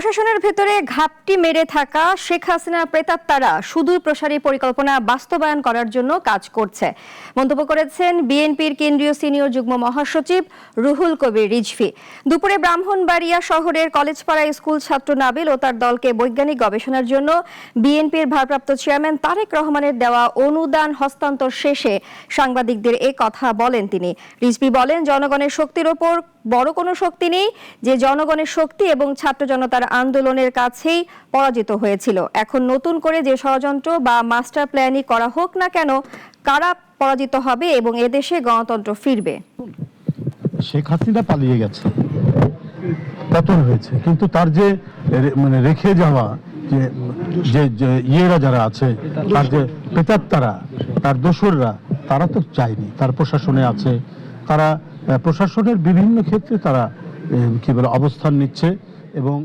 প্রশাসনের ভেতরে ঘাপটি মেরে থাকা শেখ হাসিনা প্রেতাত্মারা সুদূর প্রসারী পরিকল্পনা বাস্তবায়ন করার জন্য কাজ করছে। মন্তব্য করেছেন বিএনপির কেন্দ্রীয় সিনিয়র যুগ্ম মহাসচিব রুহুল কবির রিজভি। দুপুরে ব্রাহ্মণবাড়িয়া শহরের কলেজপাড়া স্কুল ছাত্র নাবিল ও তার দলকে বৈজ্ঞানিক গবেষণার জন্য বিএনপির ভারপ্রাপ্ত চেয়ারম্যান তারেক রহমানের দেওয়া অনুদান হস্তান্তর শেষে সাংবাদিকদের এ কথা বলেন তিনি। রিজভি বলেন, জনগণের শক্তির ওপর বড় কোনো শক্তি নেই। যে জনগণের শক্তি এবং ছাত্র জনতার আন্দোলনের কাছেই পরাজিত হয়েছিল। এখন নতুন করে যে ষড়যন্ত্র বা মাস্টার প্ল্যানই করা হোক না কেন, কারা পরাজিত হবে এবং এদেশে গণতন্ত্র ফিরবে? শেখ হাসিনা পালিয়ে গেছে। পতন হয়েছে। কিন্তু তার যে মানে রেখে যাওয়া যে যে ইয়েরা যারা আছে, তার যে পেতাত্তারা তার দোসররা, তারা তো চায়নি। তার প্রশাসনে আছে। তারা প্রশাসনের বিভিন্ন ক্ষেত্রে তারা কি বলে, অবস্থান নিচ্ছে এবং